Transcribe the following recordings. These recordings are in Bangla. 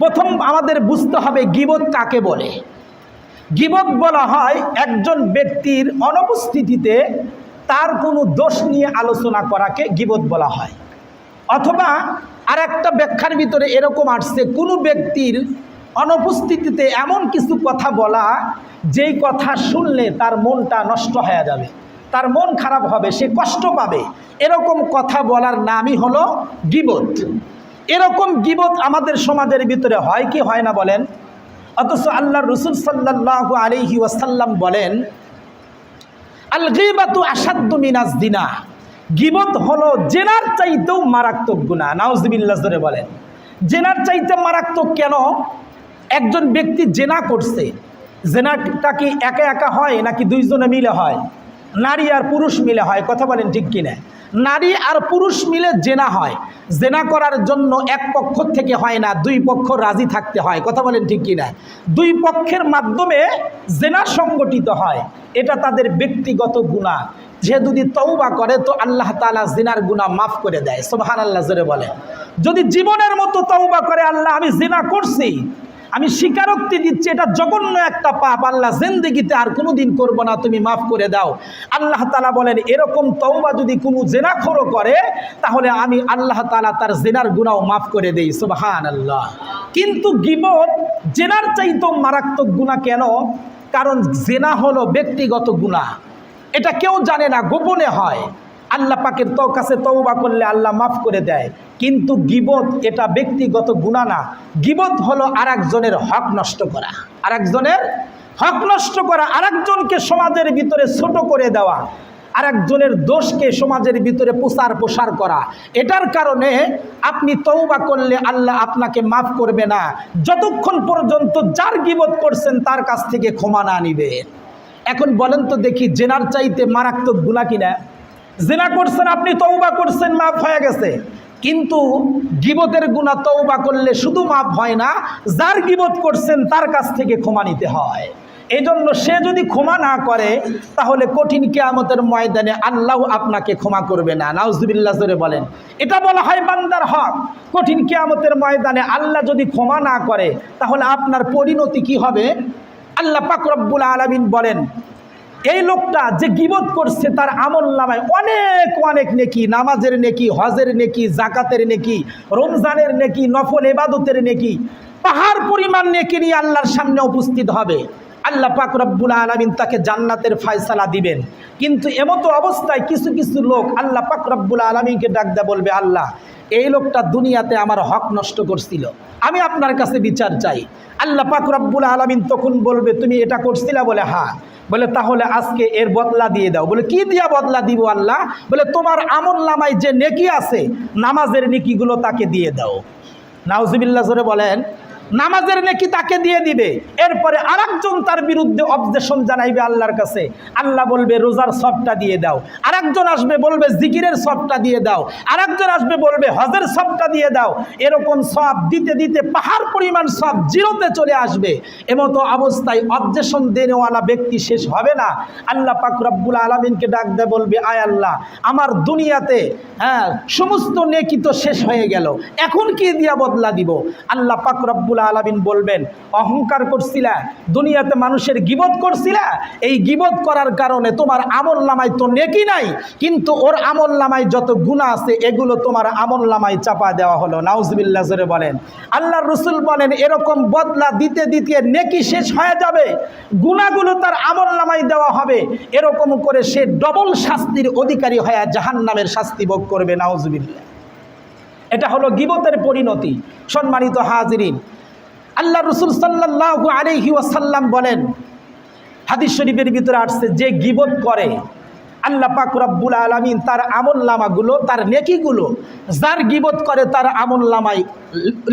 প্রথম আমাদের বুঝতে হবে গিবত কাকে বলে। গিবত বলা হয় একজন ব্যক্তির অনুপস্থিতিতে তার কোনো দোষ নিয়ে আলোচনা করাকে গিবত বলা হয়। অথবা আর একটা ব্যাখ্যার ভিতরে এরকম আসছে, কোনো ব্যক্তির অনুপস্থিতিতে এমন কিছু কথা বলা, যেই কথা শুনলে তার মনটা নষ্ট হয়ে যাবে, তার মন খারাপ হবে, সে কষ্ট পাবে। এরকম কথা বলার নামই হলো গিবত। এরকম গিবত আমাদের সমাজের ভিতরে হয় কি হয় না বলেন? অথচ আল্লাহ রসুল সাল্লাহ আলহি ওয়াসাল্লাম বলেন আল গিবাতু আসাদ্দু মিনাজ দিনা গিবত হলো জেনার চাইতেও মারাত্মক গুণা নাউজবিল্লাহ ধরে বলেন। জেনার চাইতে মারাত্মক কেন? একজন ব্যক্তি জেনা করছে। জেনাটা কি একা একা হয় নাকি দুইজনে মিলে হয়? নারী আর পুরুষ মিলে হয়, কথা বলেন ঠিক কিনা? নারী আর পুরুষ মিলে জেনা হয়। জেনা করার জন্য এক পক্ষ থেকে হয় না, দুই পক্ষ রাজি থাকতে হয়, কথা বলেন ঠিক কিনা? দুই পক্ষের মাধ্যমে জেনা সংগঠিত হয়, এটা তাদের ব্যক্তিগত গুণা। যে যদি তৌবা করে, তো আল্লাহ তালা জিনার গুণা মাফ করে দেয় সোহান আল্লাহ জোরে বলে যদি জীবনের মতো তৌবা করে, আল্লাহ আমি জিনা করছি আমি স্বীকারোক্তি দিচ্ছি, এটা জঘন্য একটা পাপ। আল্লাহ জিন্দিগিতে আর কোনো দিন করব না, তুমি মাফ করে দাও। আল্লাহ তালা বলেন, এরকম তৌবা যদি কোনো জেনাখোরও করে, তাহলে আমি আল্লাহ তালা তার জেনার গুণাও মাফ করে দেই সুবাহান আল্লাহ কিন্তু গিবত, জেনার চাইতেও মারাত্মক গুণা কেন? কারণ জেনা হলো ব্যক্তিগত গুণা এটা কেউ জানে না, গোপনে হয়। আল্লাহ পাকের তো কাছে তৌবা করলে আল্লাহ মাফ করে দেয়। কিন্তু গিবত এটা ব্যক্তিগত গুণা না। গিবত হলো আরেকজনের হক নষ্ট করা। আরেকজনের হক নষ্ট করা, আরেকজনকে সমাজের ভিতরে ছোট করে দেওয়া, আরেকজনের দোষকে সমাজের ভিতরে প্রসার প্রসার করা। এটার কারণে আপনি তৌবা করলে আল্লাহ আপনাকে মাফ করবে না। যতক্ষণ পর্যন্ত যার গিবত করছেন তার কাছ থেকে ক্ষমা না নিবে। এখন বলেন তো দেখি, জেনার চাইতে মারাত্মক গুণা কিনা জেনা করছেন, আপনি তৌবা করছেন, মাফ হয়ে গেছে। কিন্তু গিবতের গুণা তৌবা করলে শুধু মাফ হয় না, যার গিবত করছেন, তার কাছ থেকে ক্ষমা নিতে হয়। এই জন্য সে যদি ক্ষমা না করে, তাহলে কঠিন কেয়ামতের ময়দানে আল্লাহ আপনাকে ক্ষমা করবে না। নাউজুবিল্লাহ, জোরে বলেন। এটা বলা হয় বান্দার হক। কঠিন কেয়ামতের ময়দানে আল্লাহ যদি ক্ষমা না করে, তাহলে আপনার পরিণতি কি হবে? আল্লাহ পাকরব্বুল আলমিন বলেন এই লোকটা যে গিবত করছে তার আমল নামায় অনেক অনেক নেকি, নামাজের নেকি, হজের নেকি, জাকাতের নেকি, রমজানের নেকি, নফল এবাদতের নেকি, পাহাড় পরিমাণ নেকি নিয়ে আল্লাহর সামনে উপস্থিত হবে। আল্লাহ পাক রব্বুল আলমিন তাকে জান্নাতের ফায়সালা দিবেন। কিন্তু এমতো অবস্থায় কিছু কিছু লোক আল্লাহ পাক রব্বুল আলমিনকে ডাক দেয়া বলবে, আল্লাহ, এই লোকটা দুনিয়াতে আমার হক নষ্ট করছিল। আমি আপনার কাছে বিচার চাই। আল্লাহ পাক রব্বুল আলমিন তখন বলবে, তুমি এটা করছিলা? বলে হ্যাঁ বলে, তাহলে আজকে এর বদলা দিয়ে দাও। বলে, কি দিয়া বদলা দিব আল্লাহ? বলে, তোমার আমল নামায় যে নেকি আছে, নামাজের নেকিগুলো তাকে দিয়ে দাও। নাউজিবিল্লা জোরে বলেন নামাজের নেকি তাকে দিয়ে দিবে। এরপরে আরেকজন তার বিরুদ্ধে অবজেশন জানাইবে আল্লাহর কাছে। আল্লাহ বলবে, রোজার সবটা দিয়ে দাও। আরেকজন আসবে, বলবে, জিকিরের সবটা দিয়ে দাও। আরেকজন আসবে, বলবে, হজের সবটা দিয়ে দাও। এরকম সব দিতে দিতে পাহাড় পরিমাণ সব জিরোতে চলে আসবে। এমতো অবস্থায় অবজেশন দেনেওয়ালা ব্যক্তি শেষ হবে না। আল্লাহ পাক রব্বুল আলমিনকে ডাক দেয় বলবে, আয় আল্লাহ, আমার দুনিয়াতে হ্যাঁ সমস্ত নেকি তো শেষ হয়ে গেল। এখন কি দিয়া বদলা দিব? আল্লাহ পাক রব্বুল আলমিন বলবেন, অহংকার করছিলা, দুনিয়াতে মানুষের গিবত করছিলা, এই গিবত করার কারণে তোমার আমল নামায় তো নেকি নাই, কিন্তু ওর আমল যত গুণা আছে, এগুলো তোমার আমল নামায় চাপা দেওয়া হলো। নাউজবিল্লা জোরে বলেন। আল্লাহ রসুল বলেন, এরকম বদলা দিতে দিতে নেকি শেষ হয়ে যাবে গুণাগুলো তার আমল দেওয়া হবে, এরকম করে সে ডবল শাস্তির অধিকারী হয়ে জাহান নামের শাস্তি ভোগ করবে নাউজবিল্লা এটা হলো গিবতের পরিণতি। সম্মানিত হাজিরিন আল্লাহ রসুল সাল্লাহ আলহি ওয়াসাল্লাম বলেন, হাদিস শরীফের ভিতরে আসছে, যে গিবত করে, আল্লাহ পাক রব্বুল আলমিন তার আমল লামাগুলো তার নেকিগুলো, যার গিবত করে তার আমল লামায়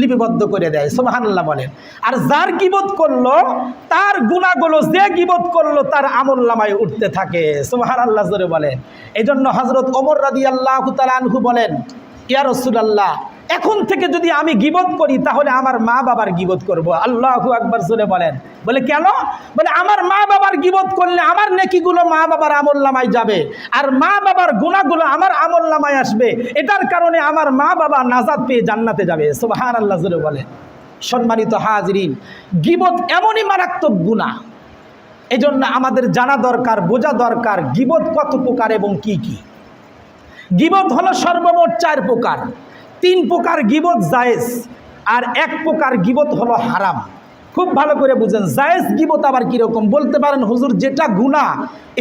লিপিবদ্ধ করে দেয় সোহানাল্লাহ বলেন। আর যার গিবত করল, তার গুণাগুলো যে গিবত করল, তার আমল লামায় উঠতে থাকে সোহান আল্লাহ বলেন। এই জন্য হজরত ওমর রাদি আল্লাহ আনহু বলেন, ইয়া রসুলাল্লাহ এখন থেকে যদি আমি গিবত করি, তাহলে আমার মা বাবার গিবত করব। আল্লাহ আকবর জোরে বলেন। বলে, কেন? বলে, আমার মা বাবার গিবত করলে আমার নেকিগুলো মা বাবার আমল নামায় যাবে। আর মা বাবার গুণাগুলো আমার আমল নামায় আসবে। এটার কারণে আমার মা বাবা নাজাদ পেয়ে জান্নাতে যাবে। সুবাহান আল্লাহ জোরে বলেন। সম্মানিত হাজরিন, গিবত এমনই মারাত্মক গুণা। এই জন্য আমাদের জানা দরকার, বোঝা দরকার, গিবত কত প্রকার এবং কি কি। গিবত হলো সর্বমোট চার প্রকার। তিন প্রকার গিবত জায়েজ আর এক প্রকার গিবত হলো হারাম। খুব ভালো করে বুঝেন, জায়েজ গিবত আবার কীরকম? বলতে পারেন, হুজুর, যেটা গুণা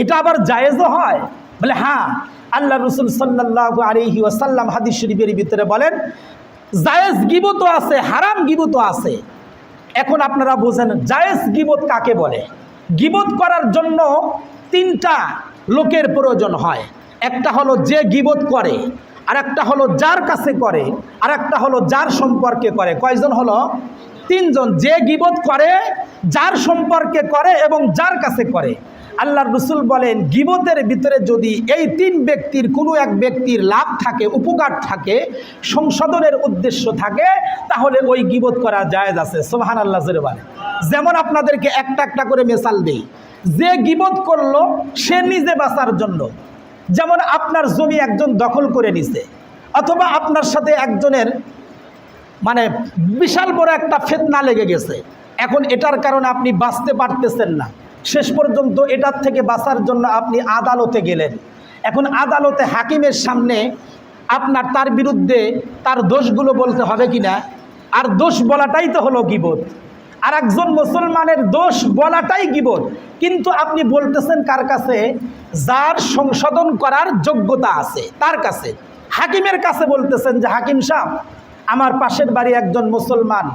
এটা আবার জায়েজও হয়? বলে হ্যাঁ আল্লাহ রসুল সাল্লাহ আলহি ওয়াসাল্লাম হাদিস শরীফের ভিতরে বলেন, জায়েজ গিবতও আছে, হারাম গিবতও আছে। এখন আপনারা বোঝেন, জায়েজ গিবত কাকে বলে? গিবত করার জন্য তিনটা লোকের প্রয়োজন হয়। একটা হলো যে গিবত করে আর একটা হলো যার কাছে করে আর একটা হলো যার সম্পর্কে করে। কয়জন হলো? তিনজন। যে গিবত করে, যার সম্পর্কে করে এবং যার কাছে করে। আল্লাহর রসুল বলেন, গিবতের ভিতরে যদি এই তিন ব্যক্তির কোনো এক ব্যক্তির লাভ থাকে, উপকার থাকে, সংশোধনের উদ্দেশ্য থাকে, তাহলে ওই গিবত করা জায়েজ আছে। সোহান আল্লাহ জেরে বলে যেমন আপনাদেরকে একটা একটা করে মেসাল দেই। যে গিবত করল, সে নিজে বাঁচার জন্য। যেমন আপনার জমি একজন দখল করে নিছে, অথবা আপনার সাথে একজনের মানে বিশাল বড় একটা ফেতনা লেগে গেছে। এখন এটার কারণে আপনি বাঁচতে পারতেছেন না। শেষ পর্যন্ত এটার থেকে বাঁচার জন্য আপনি আদালতে গেলেন। এখন আদালতে হাকিমের সামনে আপনার তার বিরুদ্ধে তার দোষগুলো বলতে হবে কি না আর দোষ বলাটাই তো হলো গিবোধ আর একজন মুসলমানের দোষ বলাটাই গিবোধ কিন্তু আপনি বলতেছেন কার কাছে? যার সংশোধন করার যোগ্যতা আছে, তার কাছে। হাকিমের কাছে বলতেছেন যে, হাকিম সাহ আমার পাশের বাড়ি একজন মুসলমান।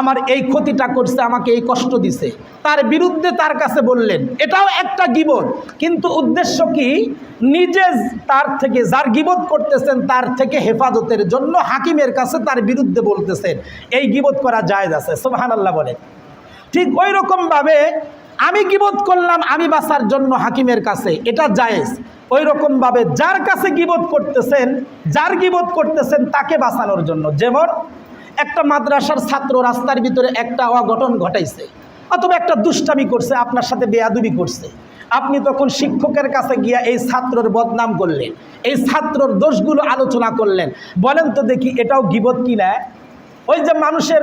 আমার এই ক্ষতিটা করছে, আমাকে এই কষ্ট দিছে। তার বিরুদ্ধে তার কাছে বললেন, এটাও একটা গিবত। কিন্তু উদ্দেশ্য কি? নিজে তার থেকে যার গিবত করতেছেন, তার থেকে হেফাজতের জন্য হাকিমের কাছে তার বিরুদ্ধে বলতেছেন, এই গিবত করা জায়েজ আছে। সোহান আল্লাহ বলেন। ঠিক ওই রকমভাবে আমি গিবত করলাম, আমি বাঁচার জন্য হাকিমের কাছে, এটা জায়েজ। ওই রকমভাবে যার কাছে গিবত করতেছেন, যার গিবত করতেছেন, তাকে বাঁচানোর জন্য। যেমন একটা মাদ্রাসার ছাত্র রাস্তার ভিতরে একটা অঘটন ঘটাইছে, অথবা একটা দুষ্টামি করছে, আপনার সাথে বেয়াদুবি করছে। আপনি তখন শিক্ষকের কাছে গিয়া এই ছাত্রর বদনাম করলেন, এই ছাত্রর দোষগুলো আলোচনা করলেন। বলেন তো দেখি এটাও গিবত কিনা ওই যে মানুষের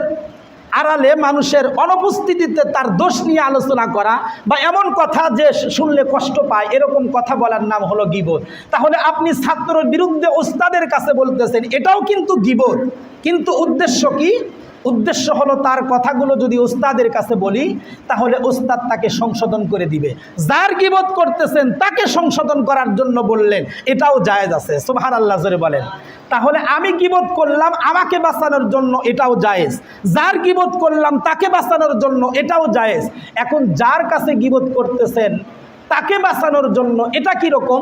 আড়ালে মানুষের অনুপস্থিতিতে তার দোষ নিয়ে আলোচনা করা বা এমন কথা যে শুনলে কষ্ট পায়, এরকম কথা বলার নাম হলো গিবোধ তাহলে আপনি ছাত্রর বিরুদ্ধে ওস্তাদের কাছে বলতেছেন, এটাও কিন্তু গিবোধ কিন্তু উদ্দেশ্য কি? উদ্দেশ্য হলো তার কথাগুলো যদি ওস্তাদের কাছে বলি, তাহলে ওস্তাদ তাকে সংশোধন করে দিবে। যার গিবোধ করতেছেন, তাকে সংশোধন করার জন্য বললেন, এটাও জায়েজ আছে সোহার আল্লাহ জোরে বলেন। তাহলে আমি গিবোধ করলাম, আমাকে বাঁচানোর জন্য এটাও জায়েজ। যার গিবোধ করলাম, তাকে বাঁচানোর জন্য এটাও জায়েজ। এখন যার কাছে গিবোধ করতেছেন, তাকে বাঁচানোর জন্য এটা কি রকম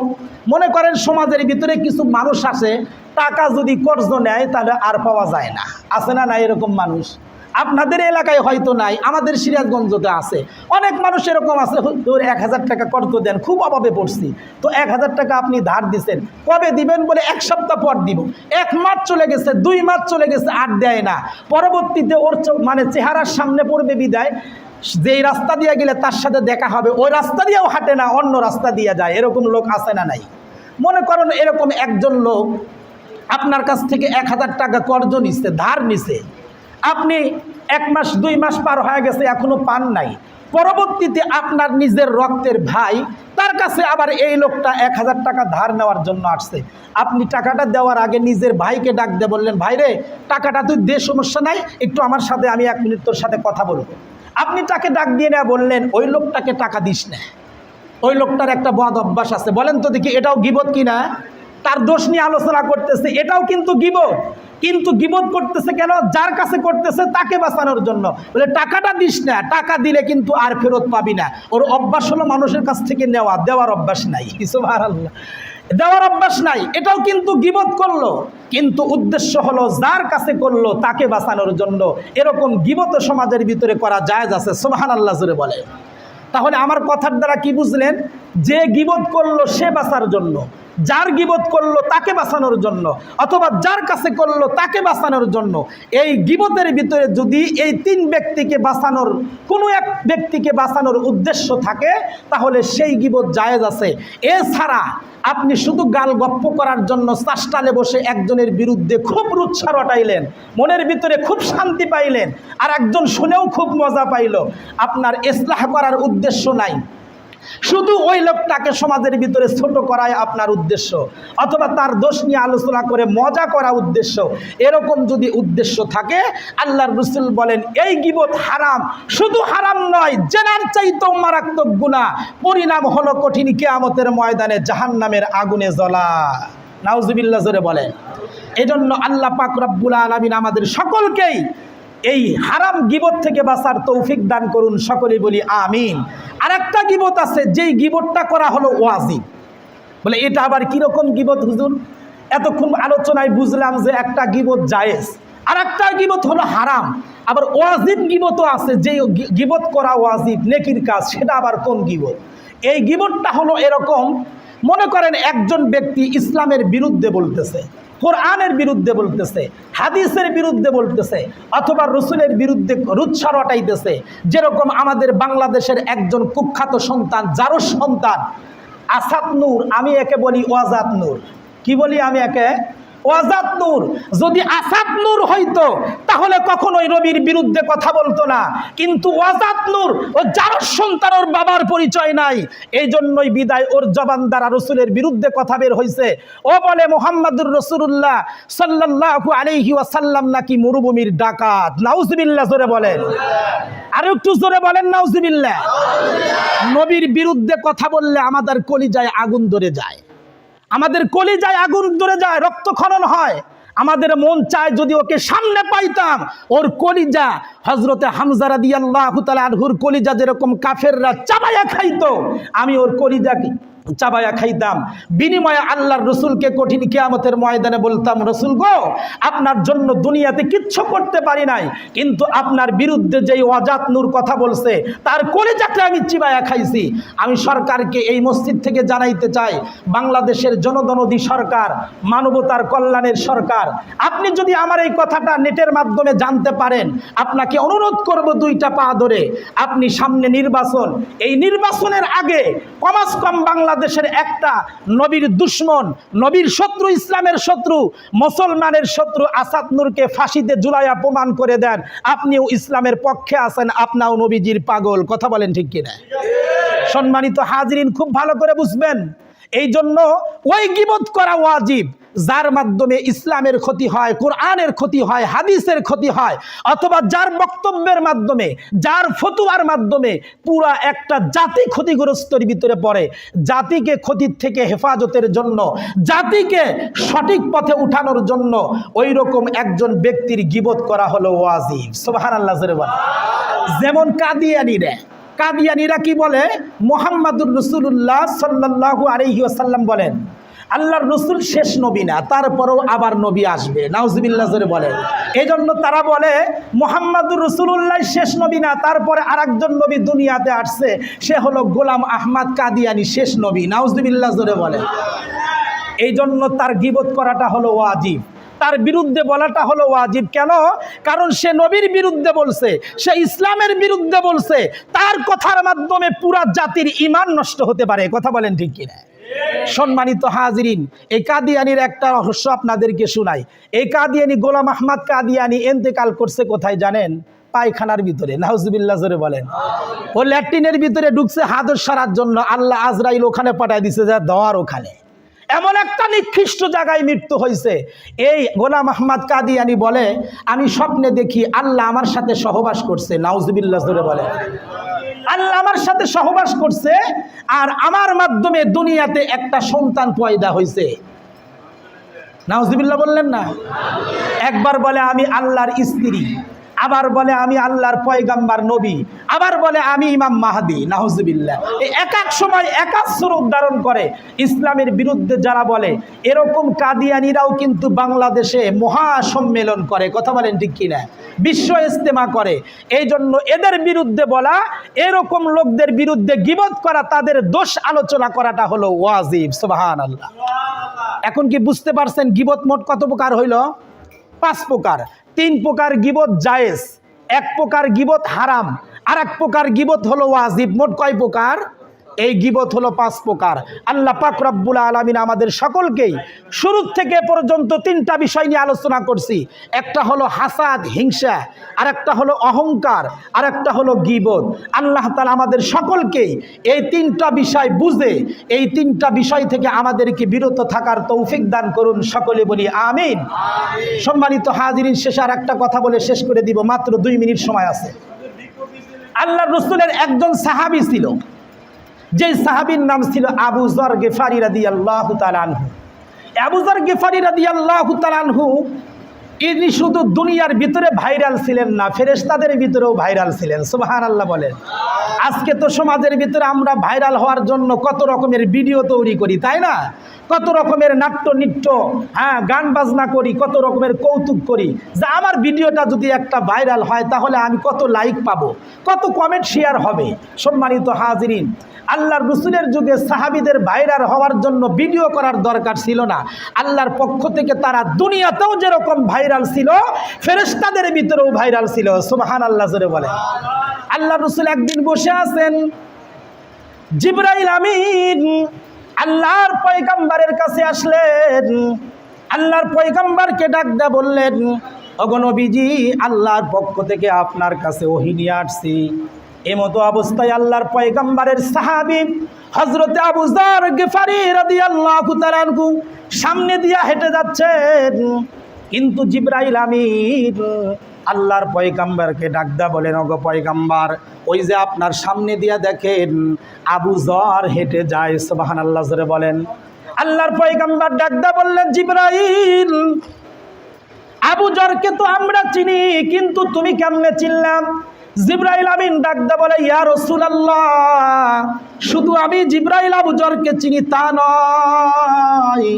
মনে করেন সমাজের ভিতরে কিছু মানুষ আসে টাকা যদি কর্জ নেয়, তাহলে আর পাওয়া যায় না। আছে না না এরকম মানুষ? আপনাদের এলাকায় হয়তো নাই, আমাদের সিরাজগঞ্জতে আছে। অনেক মানুষ এরকম আছে তোর এক হাজার টাকা কর্ত দেন। খুব অভাবে পড়ছি। তো এক হাজার টাকা আপনি ধার দিছেন, কবে দিবেন বলে এক সপ্তাহ পর দিব। এক মাস চলে গেছে, দুই মাস চলে গেছে, আর দেয় না। পরবর্তীতে ওর মানে চেহারার সামনে পড়বে বিদায়। যেই রাস্তা দিয়ে গেলে তার সাথে দেখা হবে, ওই রাস্তা দিয়েও হাঁটে না, অন্য রাস্তা দিয়ে যায়। এরকম লোক আছে না নাই? মনে করেন এরকম একজন লোক আপনার কাছ থেকে এক হাজার টাকা কর্জ নিচ্ছে ধার নিছে। আপনি এক মাস, দুই মাস পার হয়ে গেছে, এখনও পান নাই। পরবর্তীতে আপনার নিজের রক্তের ভাই, তার কাছে আবার এই লোকটা এক হাজার টাকা ধার নেওয়ার জন্য আসছে। আপনি টাকাটা দেওয়ার আগে নিজের ভাইকে ডাক দিয়ে বললেন, ভাই রে, টাকাটা তুই দে, সমস্যা নাই, একটু আমার সাথে, আমি এক মিনিট তোর সাথে কথা বলব। আপনি তাকে ডাক দিয়ে নেওয়া বললেন, ওই লোকটাকে টাকা দিস না। ওই লোকটার একটা বদ অভ্যাস আছে। বলেন তো দেখি, এটাও গিবত কিনা? তার দোষ নিয়ে আলোচনা করতেছে, এটাও কিন্তু গিবত। কিন্তু গিবত করতেছে কেন? যার কাছে করতেছে তাকে বাঁচানোর জন্য। বলে, টাকাটা দিস না, টাকা দিলে কিন্তু আর ফেরত পাবি না। ওর অভ্যাস হলো মানুষের কাছ থেকে নেওয়া, দেওয়ার অভ্যাস নাই। দেওয়ার অভ্যাস নাই, এটাও কিন্তু গিবত করল। কিন্তু উদ্দেশ্য হলো, যার কাছে করল তাকে বাঁচানোর জন্য। এরকম গিবত সমাজের ভিতরে করা জায়েজ আছে সোহান আল্লাহ জুড়ে বলে তাহলে আমার কথার দ্বারা কি বুঝলেন? যে গিবত করল সে বাঁচার জন্য। যার গিবত করল তাকে বাঁচানোর জন্য, অথবা যার কাছে করল তাকে বাঁচানোর জন্য, এই গিবতের ভিতরে যদি এই তিন ব্যক্তিকে বাঁচানোর, কোনো এক ব্যক্তিকে বাঁচানোর উদ্দেশ্য থাকে, তাহলে সেই গিবত জায়েজ আছে। এছাড়া আপনি শুধু গাল গপ্প করার জন্য চাষটালে বসে একজনের বিরুদ্ধে খুব রুচ্ছা রটাইলেন মনের ভিতরে খুব শান্তি পাইলেন, আর একজন শুনেও খুব মজা পাইল। আপনার ইসলাহ করার উদ্দেশ্য নাই। শুধু ওই লোকটাকে সমাজের ভিতরে ছোট করাই আপনার উদ্দেশ্য, অথবা তার দোষ নিয়ে আলোচনা করে মজা করা উদ্দেশ্য, এরকম যদি উদ্দেশ্য থাকে, আল্লাহর রসুল বলেন, এই গিবত হারাম, শুধু হারাম নয়, জেনার চাইতেও মারাত্মক গুণা পরিণাম হলো কঠিন কেয়ামতের ময়দানে জাহান্নামের আগুনে জ্বলা। নাউজুবিল্লা জোরে বলেন। এজন্য আল্লাহ পাক রব্বুল আলমিন আমাদের সকলকেই এই হারাম গিবত থেকে বাঁচার তৌফিক দান করুন সকলেই বলি আমিন। আর একটা গিবত আছে, যেই গিবতটা করা হলো ওয়াজিব। বলে, এটা আবার কীরকম গিবত হুজুর? এতক্ষণ আলোচনায় বুঝলাম যে একটা গিবত জায়েজ আর একটা গিবত হলো হারাম। আবার ওয়াজিব গিবতও আছে যে গিবত করা ওয়াজিব, নেকির কাজ, সেটা আবার কোন গিবত? এই গিবতটা হলো এরকম, মনে করেন একজন ব্যক্তি ইসলামের বিরুদ্ধে বলতেছে কোরআনের বিরুদ্ধে বলতেছে, হাদিসের বিরুদ্ধে বলতেছে, অথবা রসুলের বিরুদ্ধে রুৎসা রটাইতেছে যেরকম আমাদের বাংলাদেশের একজন কুখ্যাত সন্তান, যারও সন্তান আসাদ নূর, আমি একে বলি ওয়াজাদ নূর। কি বলি আমি একে? ওয়াজাদ নূর। যদি আসাদ নূর হইতো, তাহলে কখনোই রবির বিরুদ্ধে কথা বলতো না। কিন্তু ওয়াজাদ নূর ও যার সন্তান ওর বাবার পরিচয় নাই এই জন্যই বিদায় ওর জবান দ্বারা রসুলের বিরুদ্ধে কথা বের হয়েছে ও বলে, মোহাম্মদুর রসুল্লাহ সাল্লাল্লাহু আলাইহি ওয়াসাল্লাম নাকি মরুভূমির ডাকাত? নাউজুবিল্লাহ, জোরে বলেন। আর একটু জোরে বলেন, নাউজুবিল্লাহ। নবীর বিরুদ্ধে কথা বললে আমাদের কলিজায় আগুন ধরে যায়। আমাদের কলিজায় আগুন ধরে যায় রক্তক্ষরণ হয়। আমাদের মন চায় যদি ওকে সামনে পাইতাম। ওর কলিজা হজরতে হামজারা দিয়ে আল্লাহ আনহুর কলিজা যেরকম কাফেররা চাবাইয়া খাইতো, আমি ওর কলিজাকে চাবায়া খাইতাম। বিনিময়ে আল্লাহর রসুলকে কঠিন কেয়ামতের ময়দানে বলতাম, রসুল গো, আপনার জন্য দুনিয়াতে কিচ্ছু করতে পারি নাই, কিন্তু আপনার বিরুদ্ধে যেই অজাত নূর কথা বলছে, তার কলিজাকে আমি চিবায়া খাইছি। আমি সরকারকে এই মসজিদ থেকে জানাইতে চাই, বাংলাদেশের জনদনদী সরকার, মানবতার কল্যাণের সরকার, আপনি যদি আমার এই কথাটা নেটের মাধ্যমে জানতে পারেন, আপনাকে অনুরোধ করব দুইটা পা ধরে, আপনি সামনে নির্বাচন, এই নির্বাচনের আগে কমাস কম বাংলাদেশের একটা নবীর দুশ্মন, নবীর শত্রু, ইসলামের শত্রু, মুসলমানের শত্রু আসাদ নূরকে ফাঁসিতে জুলাইয়া প্রমাণ করে দেন, আপনিও ইসলামের পক্ষে আছেন, আপনাও নবীজির পাগল। কথা বলেন ঠিক কিনা? সম্মানিত হাজরিন, খুব ভালো করে বুঝবেন। এই জন্য ওই গিবত করা ওয়াজিব। যার মাধ্যমে ইসলামের ক্ষতি হয়, কোরআনের ক্ষতি হয়, হাদিসের ক্ষতি হয়, অথবা যার বক্তব্যের মাধ্যমে, যার ফতুয়ার মাধ্যমে পুরা একটা জাতি ক্ষতিগ্রস্তর ভিতরে পড়ে। জাতিকে ক্ষতির থেকে হেফাজতের জন্য, জাতিকে সঠিক পথে উঠানোর জন্য ওই রকম একজন ব্যক্তির গিবত করা হলো ওয়াজিব। সোহান আল্লাহ যেমন কাদিয়ানিরা। কাদিয়ানিরা কি বলে? মোহাম্মদুর রসুল্লাহ সাল্লাহু আলহি আসাল্লাম বলেন আল্লাহর রসুল শেষ নবী না, তারপরেও আবার নবী আসবে। নাউজবিল্লা জোরে বলে এই জন্য তারা বলে, মোহাম্মদুর রসুল্লাহ শেষ নবী না, তারপরে আর একজন নবী দুনিয়াতে আসছে, সে হলো গোলাম আহমদ কাদিয়ানি শেষ নবী। নাউজবিল্লা জোরে বলে এই জন্য তার গিবত করাটা হলো ওয়াজিব। তার বিরুদ্ধে বলাটা হলো ওয়াজিব। কেন? কারণ সে নবীর বিরুদ্ধে বলছে, সে ইসলামের বিরুদ্ধে বলছে, তার কথার মাধ্যমে পুরা জাতির ইমান নষ্ট হতে পারে। কথা বলেন ঠিক কিনা? সম্মানিত হাজরিন, এই কাদিয়ানির একটা রহস্য আপনাদেরকে শোনাই। এই কাদিয়ানি গোলাম আহমদ কাদিয়ানি এন্তেকাল করছে কোথায় জানেন? পায়খানার ভিতরে নাহজবিল্লা জোরে বলেন। ও ল্যাট্রিনের ভিতরে ঢুকছে হাদর সারার জন্য, আল্লাহ আজরাইল ওখানে পাঠায় দিছে যা দেওয়ার ওখানে। এমন একটা নিকৃষ্ট জায়গায় মৃত্যু হয়েছে। এই গোলাম আহমদ কাদিয়ানি বলে, আমি স্বপ্নে দেখি আল্লাহ আমার সাথে সহবাস করছে নাউজবিল্লা ধরে বলে আল্লাহ আমার সাথে সহবাস করছে আর আমার মাধ্যমে দুনিয়াতে একটা সন্তান পয়দা হয়েছে নাউজিবিল্লা বললেন না? একবার বলে, আমি আল্লাহর স্ত্রী। আবার বলে আমি আল্লাহর পয়গাম্বার নবী। আবার বলে আমি ইমাম মাহাদি। নাহজুবিল্লাহ এই এক এক সময় একাশ্বর উদ্ধারণ করে। ইসলামের বিরুদ্ধে যারা বলে, এরকম কাদিয়ানিরাও কিন্তু বাংলাদেশে মহাসম্মেলন করে। কথা বলেন ঠিক কিনা? বিশ্ব ইস্তেমা করে। এই জন্য এদের বিরুদ্ধে বলা, এরকম লোকদের বিরুদ্ধে গিবত করা, তাদের দোষ আলোচনা করাটা হলো ওয়াজিব। সুবাহান আল্লাহ এখন কি বুঝতে পারছেন গিবত মোট কত প্রকার হইল? পাঁচ প্রকার। তিন প্রকার গিবত জায়েজ, এক প্রকার গিবত হারাম আর এক প্রকার গিবত হলো ওয়াজিব। মোট কয় প্রকার? এই গিবত হলো পাঁচ প্রকার। আল্লাহ পাক রব্বুল আলমিন আমাদের সকলকেই শুরু থেকে পর্যন্ত তিনটা বিষয় নিয়ে আলোচনা করছি। একটা হলো হাসাদ, হিংসা আর একটা হলো অহংকার আর একটা হলো গিবত। আল্লাহ তালা আমাদের সকলকেই এই তিনটা বিষয় বুঝে, এই তিনটা বিষয় থেকে আমাদেরকে বিরত থাকার তৌফিক দান করুন সকলে বলি আমিন। সম্মানিত হাজিরিন, শেষে আর একটা কথা বলে শেষ করে দিব, মাত্র দুই মিনিট সময় আছে। আল্লাহ রসুলের একজন সাহাবি ছিল। যে সাহাবির নাম ছিল আবু জর গেফারি রাদি আল্লাহ তালানহু আবু জর গেফারি রাদি আল্লাহ তালানহু ইনি শুধু দুনিয়ার ভিতরে ভাইরাল ছিলেন না ফেরেস্তাদের ভিতরেও ভাইরাল ছিলেন সুবাহান আল্লাহ বলেন। আজকে তো সমাজের ভিতরে আমরা ভাইরাল হওয়ার জন্য কত রকমের ভিডিও তৈরি করি, তাই না? কত রকমের নাট্য নৃত্য হ্যাঁ গান বাজনা করি, কত রকমের কৌতুক করি। যে আমার ভিডিওটা যদি একটা ভাইরাল হয়, তাহলে আমি কত লাইক পাবো, কত কমেন্ট শেয়ার হবে, সম্মানিত হাজিরিন। আল্লাহর রসুলের যুগে সাহাবিদের ভাইরাল হওয়ার জন্য ভিডিও করার দরকার ছিল না। আল্লাহর পক্ষ থেকে তারা দুনিয়াতেও যেরকম ভাইরাল ছিল ফেরেস্তাদের ভিতরেও ভাইরাল ছিল। সুবাহান আল্লাহ জোরে বলে আল্লাহ রসুল একদিন বসে আছেন, জিব্রাইল আমিন আল্লাহর পয়গাম্বারের কাছে আসলেন। আল্লাহর পয়গাম্বারকে ডাক দা বললেন অগণবিজি আল্লাহর পক্ষ থেকে আপনার কাছে ওহি নিয়ে আসছি। এমতো অবস্থায় আল্লাহর পয়গাম্বারের সাহাবি হজরতে আবুজার গেফারি রাদিয়াল্লাহু তাআলা আনহু সামনে দিয়া হেঁটে যাচ্ছেন। কিন্তু জিব্রাইল আমির আল্লাহর পয়গাম্বারকে ডাকদা বলেন অগ পয়গাম্বার, ওই যে আপনার সামনে দিয়া দেখেন, আবু জর হেঁটে যায় সোবাহান আল্লাহ জোরে বলেন। আল্লাহর পয়গাম্বার ডাকদা বললেন, জিব্রাইল, আবু জরকে তো আমরা চিনি, কিন্তু তুমি কেমনে চিনলাম জিব্রাইল আমিন ডাকদা বলে, ইয়া রসুলাল্লাহ, শুধু আমি জিব্রাইল, আবু জরকে চিনি, তা নয়।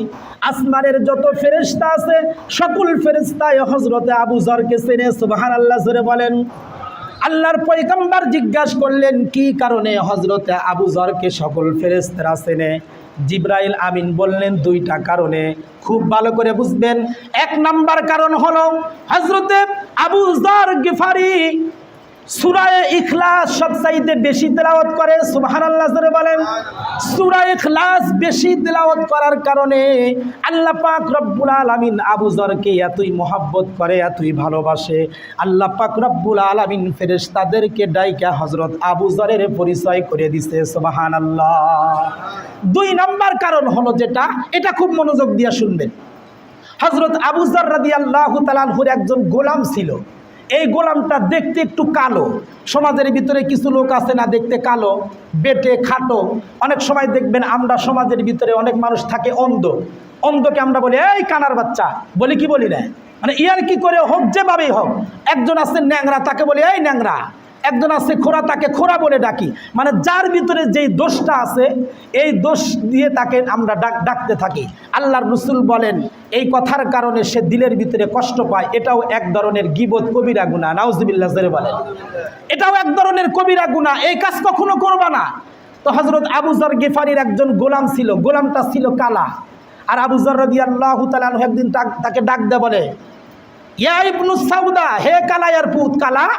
আসমানের যত ফেরেশতা আছে, সকল ফেরেশতায় হজরতে আবু জরকে চেনে, সুবহানাল্লাহ, জোরে বলেন। আল্লাহর পয়গম্বর জিজ্ঞাসা করলেন, কি কারণে হজরতে আবু জরকে সকল ফেরেস্তারা চেনে? জিব্রাইল আমিন বললেন, দুইটা কারণে। খুব ভালো করে বুঝবেন। এক নাম্বার কারণ হলো হজরতে আবু জর গিফারি সুরায় ইখলাস সবচাইতে বেশি তেলাওয়াত করে, সুবহানাল্লাহ জোরে বলেন। সুরায় ইখলাস বেশি তেলাওয়াত করার কারণে আল্লাহ পাক রব্বুল আলামিন আবু জরকে এতই মহাব্বত করে, এতই ভালোবাসে। আল্লাহ পাক রব্বুল আলামিন ফেরেশতাদেরকে ডাইকা হযরত আবু জরের পরিচয় করে দিছে, সুবহানাল্লাহ। দুই নাম্বার কারণ হলো যেটা, এটা খুব মনোযোগ দিয়ে শুনবেন। হযরত আবু জর রাদিয়াল্লাহু তাআলার একজন গোলাম ছিল। এই গোলামটা দেখতে একটু কালো। সমাজের ভিতরে কিছু লোক আছে না দেখতে কালো, বেটে, খাটো। অনেক সময় দেখবেন আমরা সমাজের ভিতরে অনেক মানুষ থাকে অন্ধ। অন্ধকে আমরা বলি, এই কানার বাচ্চা। বলি, কি বলি না মানে ইয়ার কি করে হোক, যেভাবেই হোক, একজন আছে ন্যাংরা, তাকে বলি, এই ন্যাংরা। একজন আছে খোরা তাকে খোরা বলে ডাকি। মানে যার ভিতরে যেই দোষটা আছে, এই দোষ দিয়ে তাকে আমরা ডাক ডাকতে থাকি। আল্লাহর রসুল বলেন, এই কথার কারণে সে দিলের ভিতরে কষ্ট পায়। এটাও এক ধরনের গিবত, কবিরা গুণা নাউজবিল্লা জেরে বলেন। এটাও এক ধরনের কবিরা গুণা এই কাজ কখনো করবা না। তো হজরত আবুজার গেফারির একজন গোলাম ছিল। গোলামটা ছিল কালা। আর আবুজর রদি আল্লাহ তালু একদিন তাক- ডাক দে বলে, ইয়া ইবনু সাউদা, হে কালায়ার পুত কালা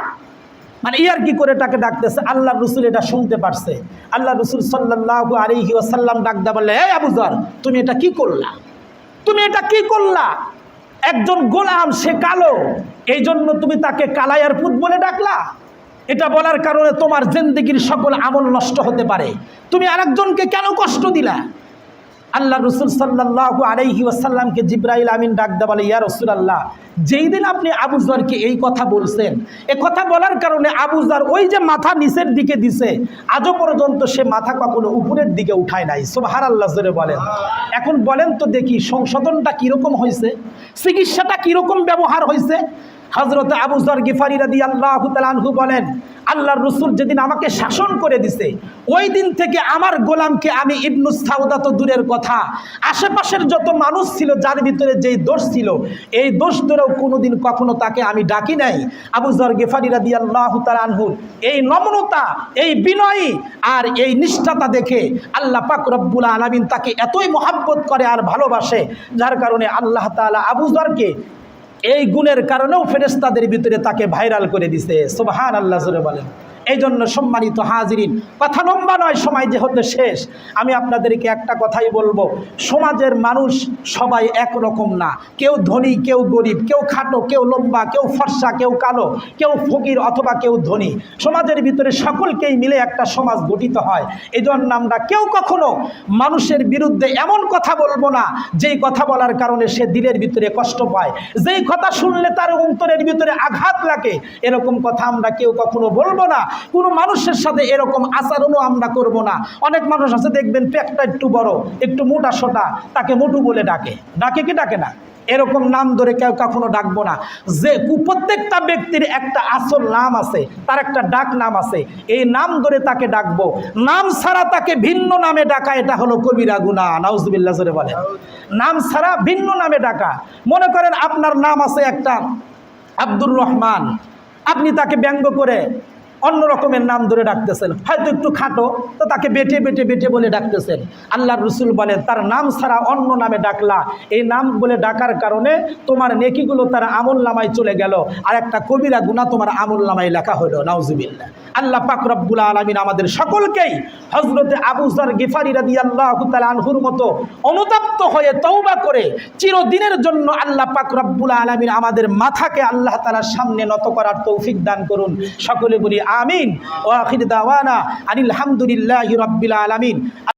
মানে ইয়ার কি করে তাকে ডাকতেছে? আল্লাহ রসুল এটা শুনতে পারছে। আল্লাহ রসুল সাল্লাহ আলিহি ওসাল্লাম ডাকদা বললে এই আবুজার তুমি এটা কি করলা? তুমি এটা কি করলা? একজন গোলাম, সে কালো। এই জন্য তুমি তাকে কালায়ার পুত বলে ডাকলা? এটা বলার কারণে তোমার জিন্দগির সকল আমল নষ্ট হতে পারে। তুমি আরেকজনকে কেন কষ্ট দিলা? আল্লাহ রসুল সাল্লাহ আলাইহি ওয়াসাল্লামকে জিব্রাইল আমিন ডাক দা বলে, ইয়া রসুল আল্লাহ যেই দিন আপনি আবুজারকে এই কথা বলছেন, এ কথা বলার কারণে আবুজার ওই যে মাথা নিচের দিকে দিছে, আজও পর্যন্ত সে মাথা কখনো উপরের দিকে উঠায় নাই। সোহার আল্লাহ জোরে বলেন। এখন বলেন তো দেখি সংশোধনটা কীরকম হয়েছে? চিকিৎসাটা কীরকম ব্যবহার হয়েছে? হজরত আবু জর গিফারি রাদি আল্লাহ আনহু বলেন, আল্লাহর রসুল যেদিন আমাকে শাসন করে দিছে, ওই দিন থেকে আমার গোলামকে আমি ইবনুস সাউদা তো দূরের কথা। আশেপাশের যত মানুষ ছিল, যার ভিতরে যেই দোষ ছিল, এই দোষ ধরেও কোনোদিন কখনো তাকে আমি ডাকি নাই। আবু জর গেফারি রাদি আল্লাহ আনহুর এই নমনতা এই বিনয়ী আর এই নিষ্ঠাতা দেখে আল্লাহ পাক রব্বুল আলমিন তাকে এতই মহাব্বত করে আর ভালোবাসে, যার কারণে আল্লাহ তাআলা আবু জরকে এই গুণের কারণেও ফেরেস্তাদের ভিতরে তাকে ভাইরাল করে দিছে। সোবাহান আল্লাহ বলেন। এই জন্য সম্মানিত হাজিরিন। কথা লম্বা নয়, সময় যেহেতু শেষ। আমি আপনাদেরকে একটা কথাই বলব, সমাজের মানুষ সবাই একরকম না। কেউ ধনী, কেউ গরিব, কেউ খাটো, কেউ লম্বা, কেউ ফর্সা, কেউ কালো, কেউ ফকির অথবা কেউ ধনী। সমাজের ভিতরে সকলকেই মিলে একটা সমাজ গঠিত হয়। এই জন্য আমরা কেউ কখনো মানুষের বিরুদ্ধে এমন কথা বলব না, যেই কথা বলার কারণে সে দিলের ভিতরে কষ্ট পায়। যেই কথা শুনলে তার অন্তরের ভিতরে আঘাত লাগে, এরকম কথা আমরা কেউ কখনো বলব না। কোনো মানুষের সাথে এরকম আচরণও আমরা করব না। অনেক মানুষ আছে, দেখবেন পেটটা একটু বড়, একটু মোটা সোটা, তাকে মোটু বলে ডাকে। ডাকে কি ডাকে না? এরকম নাম ধরে কেউ কখনো ডাকবো না। যে প্রত্যেকটা ব্যক্তির একটা আসল নাম আছে, তার একটা ডাক নাম আছে, এই নাম ধরে তাকে ডাকবো। নাম ছাড়া তাকে ভিন্ন নামে ডাকা, এটা হলো কবিরা গুনা নাউজবিল্লা জোরে বলে নাম ছাড়া ভিন্ন নামে ডাকা। মনে করেন আপনার নাম আছে একটা আব্দুর রহমান। আপনি তাকে ব্যঙ্গ করে অন্য রকমের নাম ধরে ডাকতেছেন। হয়তো একটু খাটো, তো তাকে বেটে বেটে বেটে বলে ডাকতেছেন। আল্লাহর রসুল বলেন, তার নাম ছাড়া অন্য নামে ডাকলা। এই নাম বলে ডাকার কারণে তোমার নেকিগুলো তার আমল নামায় চলে গেল। আর একটা কবিরা গুণা তোমার আমল নামায় লেখা হলো। নাউজুবিল্লা আল্লাহ পাক রব্বুল আলমিন আমাদের সকলকেই হজরতে আবুজার গিফারি রাদি আল্লাহ আনহুর মতো অনুতপ্ত হয়ে তৌবা করে চিরদিনের জন্য আল্লাহ পাক রব্বুল আলমিন আমাদের মাথাকে আল্লাহ তালার সামনে নত করার তৌফিক দান করুন। সকলে বলি আমিন। ও আখির দাওয়ানা আনিল হামদুলিল্লাহ রব্বিল আলমিন।